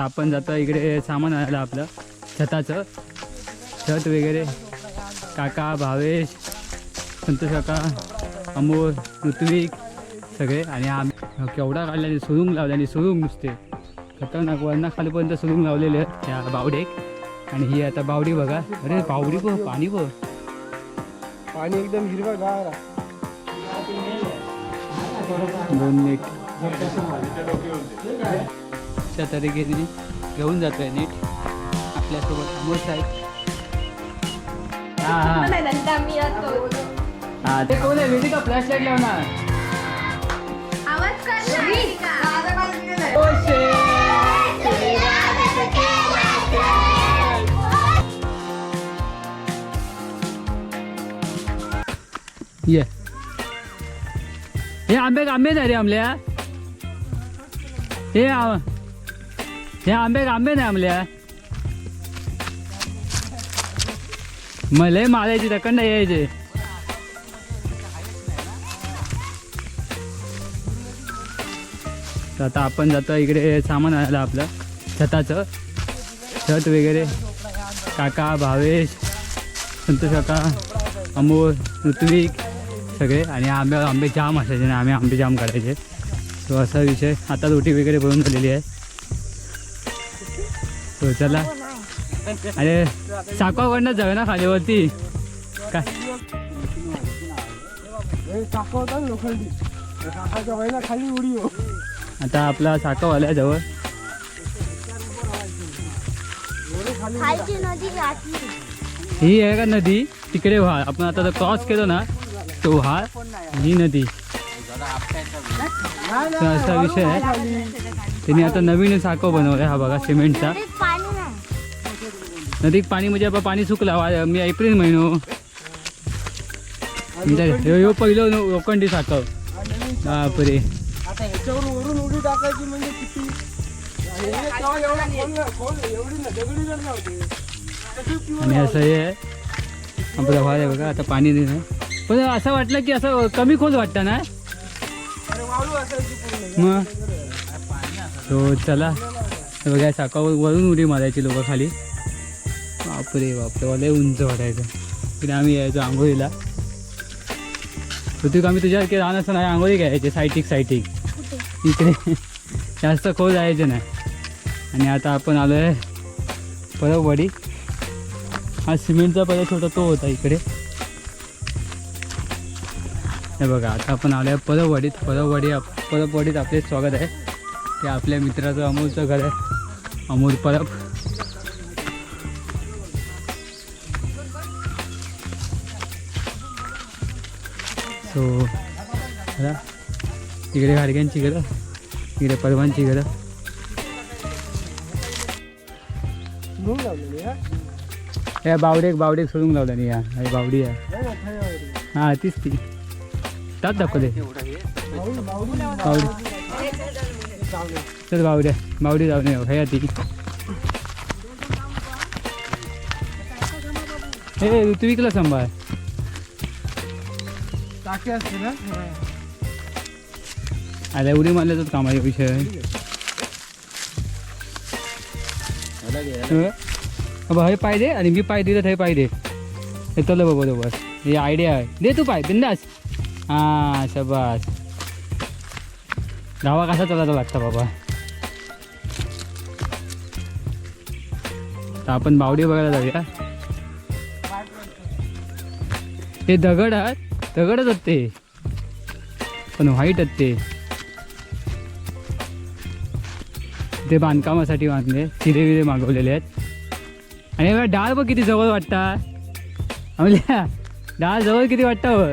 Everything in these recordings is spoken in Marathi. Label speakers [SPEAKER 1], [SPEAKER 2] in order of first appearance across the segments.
[SPEAKER 1] आपण जातो इकडे सामान आणायला आपलं छताचं. छत वगैरे. काका भावेश संतोष काका अमोल ऋत्विक सगळे. आणि आम्ही केवढा काढल्याने सुरुंग लावल्याने सुरुंग नुसते. खतरनाक वरना खालीपर्यंत सुरुंग लावलेले आहेत त्या बावडेक आणि ही आता बावडी बघा. अरे बावडी बघ पाणी बघ.
[SPEAKER 2] पाणी एकदम हिरवा गार
[SPEAKER 1] दोन नीट अशा तरीकेने घेऊन जातोय नीट. आपल्यासोबत अमोल साहेब. हा हा. हा ते कोण आहे? वेदी का फ्लॅश लाइट लावणार? ये. हे आंबे आंबे नाही रे आमल्या हे आ- हे आंबे आंबे नाही आमल्या मले मारायची तकंड यायचे तर आता आपण जातो इकडे सामान आणायला आपलं छताचं. छत वगैरे. काका भावेश संतोष काका अमोल ऋत्विक सगळे. आणि आंबे आंबे जाम असायचे आणि आम्ही आंबे जाम काढायचे. तो असा विषय आता रोटी वगैरे भरून झालेली आहे. तो चला. अरे साकवाकडनं जाऊया ना खालीवरती. काय?
[SPEAKER 2] खाली उडी हो.
[SPEAKER 1] आता आपला साकव आल्या जवळ ही आहे का नदी? तिकडे व्हा आपण आता क्रॉस केलो ना तो व्हा ही नदी. असा विषय आहे. त्यांनी आता नवीन साकव बनवलं हा बघा सिमेंटचा.
[SPEAKER 3] नदीत पाणी
[SPEAKER 1] म्हणजे आता पाणी सुकला. मी एप्रिल महिनो. म्हणजे ह्यो ह्यो पहिलं लोखंडी साकव बापरे.
[SPEAKER 2] उडी टाकायची म्हणजे आणि हे
[SPEAKER 1] असं हे आपलं व्हा आहे बघा आता पाणी देणं. पण असं वाटलं की असं कमी खोल वाटतं ना? मग? तो चला. हे बघा साकावर वरून उडी मारायची लोक खाली. बापरे बापरे वाले उंच वाटायचं. तिकडे आम्ही यायचो आंघोळीला. ऋतिक आम्ही तुझ्या की लहान असताना आंघोळी घ्यायचे सायटिक सायटिक. इकडे. जास्त खोल जायचे नाही. आणि आता आपण आलो आहे परबवाडी हा सिमेंटचा पहिला छोटा तो होता इकडे. हे बघा आता आपण आलो आहे परवडीत परवडी आप परबवाडीत आपले स्वागत आहे. ते आपल्या मित्राचं अमोलचं घर आहे. अमोल परब. सो इकडे गाडग्यांची घरं इकडे परवांची घरं.
[SPEAKER 2] हा?
[SPEAKER 1] या बावडेक बावडेक सोडून लावलं नाही या. ही बावडी आहे. हां तीच ती. त्यात दाखवले
[SPEAKER 2] बावडी- बावडी
[SPEAKER 1] बावडी. चल बावड्या. बावडी जाऊन येऊ ह्या ती. हे ऋत्विकला सांभाळ.
[SPEAKER 2] टाकी असते ना?
[SPEAKER 1] आल्या उडी मारल्याचाच काम आहे. विषय अबा हे पाय दे आणि मी पाय दिलं हे पाय दे. हे बाबा बघ बरोबर हे आयडिया आहे. दे तू पाय बिंदास. हां शबास. गावा कसा चालायचा लागता बाबा. तर आपण बावडी बघायला जाऊया. हे दगड आहेत. दगडच आहेत ते पण व्हाईट आहेत ते ते बांधकामासाठी बांधले चिरे विरे मागवलेले आहेत. आणि बघा डाळ बघ किती जवळ वाटता. आम्हाला डाळ जवळ किती वाटता व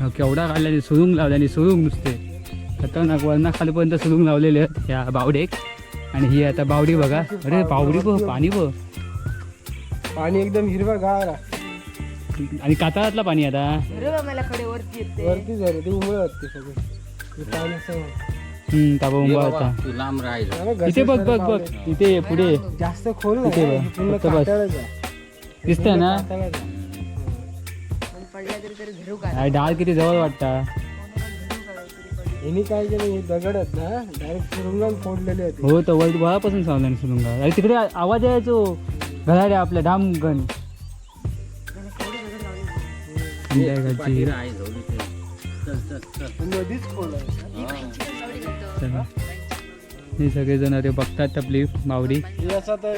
[SPEAKER 1] हो, केवढा काढल्याने सुरुंग लावल्याने सुरुंग नुसते. खतरनाक वरना खालीपर्यंत सुरुंग लावलेले आहेत ह्या बावडेक आणि ही आता बावडी बघा. अरे बावडी बघ पाणी बघ.
[SPEAKER 2] पाणी एकदम हिरवा गार
[SPEAKER 1] आणि कातळातलं पाणी आता?
[SPEAKER 2] वरती झाले ते उमळत ते सगळे. ते पाणी असं
[SPEAKER 1] हम्म ताबा उंबा होता.
[SPEAKER 4] लांब राहायचं
[SPEAKER 1] इथे बघ बघ बघ. इथे पुढे
[SPEAKER 2] जास्त खोल
[SPEAKER 1] इथे
[SPEAKER 2] नाही
[SPEAKER 1] बघ.
[SPEAKER 2] पूर्ण
[SPEAKER 1] फक्त बस.
[SPEAKER 2] कातळच आहे.
[SPEAKER 1] दिसतंय ना?
[SPEAKER 2] कातळच आहे.
[SPEAKER 1] अरे डाळ किती जवळ वाटता?
[SPEAKER 2] यांनी काय केलं हे दगड आहेत ना? डायरेक्ट सुरुंगात फोडलेले आहेत.
[SPEAKER 1] हो तर वैद वळापासून सावल्याने सुरुंगा अरे तिकडे आवाज यायचो. घराडे आपल्या डाम गण. संध्याकाळची
[SPEAKER 2] नदीच खोल आहे
[SPEAKER 1] चला. हे सगळेजण अरे बघतात आपली मावडी
[SPEAKER 2] हे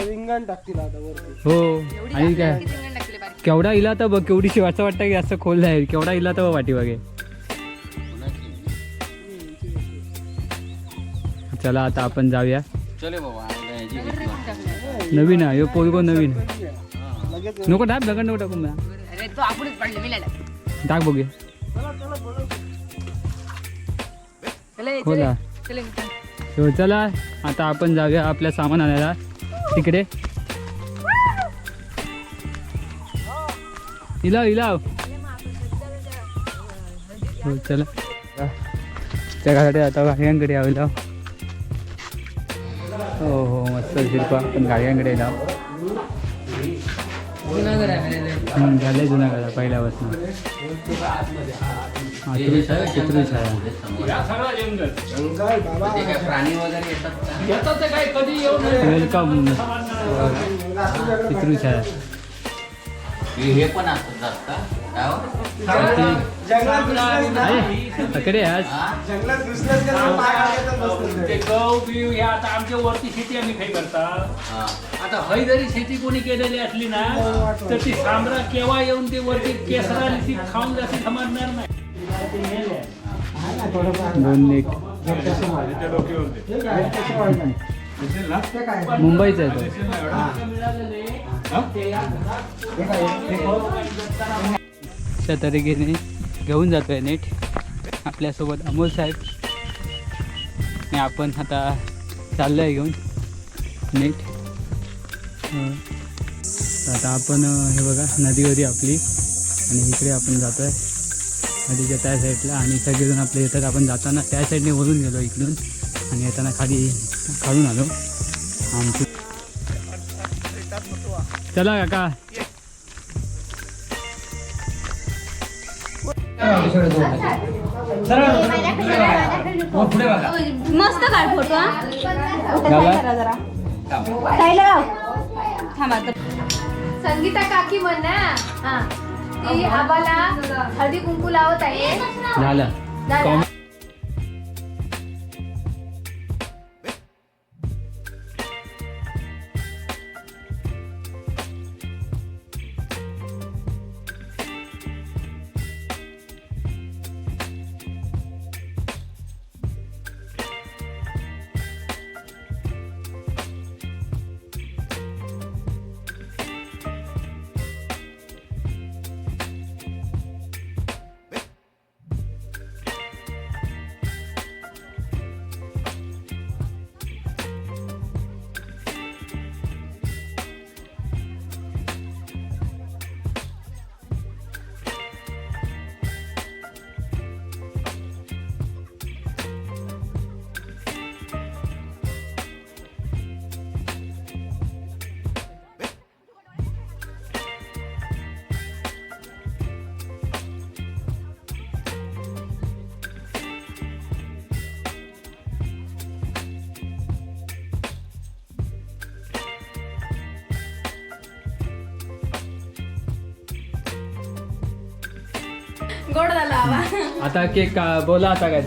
[SPEAKER 2] रिंगण टाकतील
[SPEAKER 1] हो आणि काय? केवढा इला तर बघ केवढीशी असं वाटतं की असं खोल आहे. केवढा इला तर वाटी बघे चला आता आपण जाऊया.
[SPEAKER 4] चले बाबा
[SPEAKER 1] नवीन आहे ह्यो पोरगो नवीन नको टाक दगड नको टाकू मला.
[SPEAKER 5] अरे तो आपणच पडले मी
[SPEAKER 1] टाक बघूया
[SPEAKER 5] चले
[SPEAKER 1] खोला.
[SPEAKER 5] चले
[SPEAKER 1] हो चला. आता आपण जाऊया आपल्या सामान आणायला. तिकडे. इलाव इलाव. हो चला. त्या घराकडे आता गाड्यांकडे यावं हो हो. मस्त शिल्पा पण गाड्यांकडे लाव झाले झालंय जुना पहिल्यापासून. वेलकम चित्रू छाया
[SPEAKER 4] हे पण असतात
[SPEAKER 2] जंगलात
[SPEAKER 1] तकडे आज.
[SPEAKER 2] जंगलात
[SPEAKER 6] ते. गहू बिव ह्या आता आमच्या वरती शेती आम्ही काही करता
[SPEAKER 4] हा.
[SPEAKER 6] आता हय जरी शेती कोणी केलेली असली ना तर ती सांबरा केव्हा येऊन ते वरती केसरा आणि ती खाऊन जाती समजणार नाही.
[SPEAKER 1] दोन नीट मुंबईचा आहे तो. अशा तरीकेने घेऊन जातोय नीट. आपल्यासोबत अमोल साहेब. आणि आपण आता चाललोय घेऊन. नीट. आता आपण हे बघा नदी होती आपली. आणि इकडे आपण जातोय. नदीच्या त्या साईडला आणि सगळेजण आपले येतात. आपण जाताना त्या साईडने वरून गेलो इकडून. आणि येताना खाली काढून आलो. आमची चला काका.
[SPEAKER 3] मस्त काढ फोटो? संगीता काकी म्हण ना हा. ती आबाला हळदी कुंकू लावत आहे.
[SPEAKER 1] झालं.
[SPEAKER 3] गोड झाला आबा
[SPEAKER 1] आता केक का बोला आता काय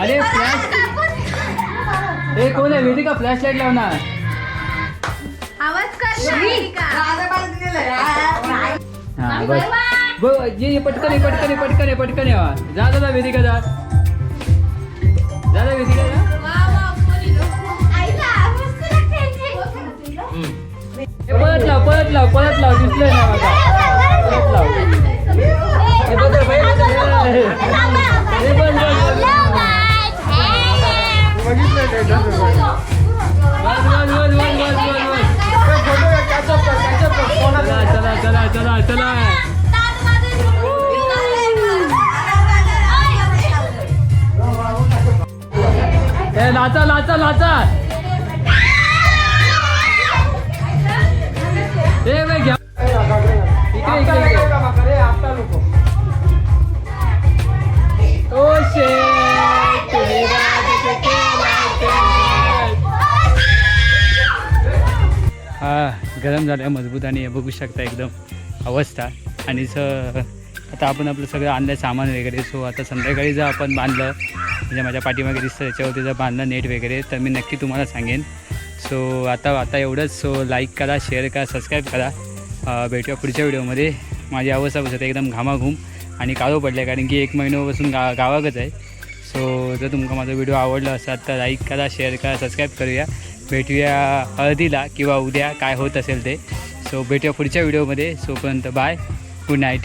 [SPEAKER 1] अरे फ्लॅश हे कोण आहे? वेदिका फ्लॅश लाइट लावणार?
[SPEAKER 3] आवाज कर ना, वेदिका.
[SPEAKER 1] हा बस. ये ये पटकन ये पटकन ये पटकन ये पटकन या जा जा जा वेदिका जा. जा जा वेदिका जा. हे पळत लाव पळत लाव पळत लाव दिसलंय ना माझा पळत लाव. हे बदल बदल हे बदल चला चला चला चला नाचा नाचा नाचा ए घ्या. इकडे इकडे
[SPEAKER 2] आपटा लोक
[SPEAKER 1] हा गरम झालं मजबूत आणि बघू शकता एकदम अवस्था. आणि स आता आपण आपलं सगळं आणलं सामान वगैरे सो आता संध्याकाळी जर आपण बांधलं म्हणजे माझ्या पाठीमागे दिसतं त्याच्यावरती जर बांधलं नेट वगैरे तर मी नक्की तुम्हाला सांगेन. सो आता आता एवढंच सो लाईक करा शेअर करा सबस्क्राईब करा. भेटूया पुढच्या व्हिडिओमध्ये. माझी अवस्था बसत एकदम घामाघूम आणि काळो पडले कारण की एक महिन्यापासून गा गावाकच आहे. सो जर तुमका माझा व्हिडिओ आवडला असेल तर लाईक करा शेअर करा सबस्क्राईब करूया. भेटूया हळदीला किंवा उद्या काय होत असेल ते. सो भेटूया पुढच्या व्हिडिओमध्ये सोपर्यंत बाय गुड नाईट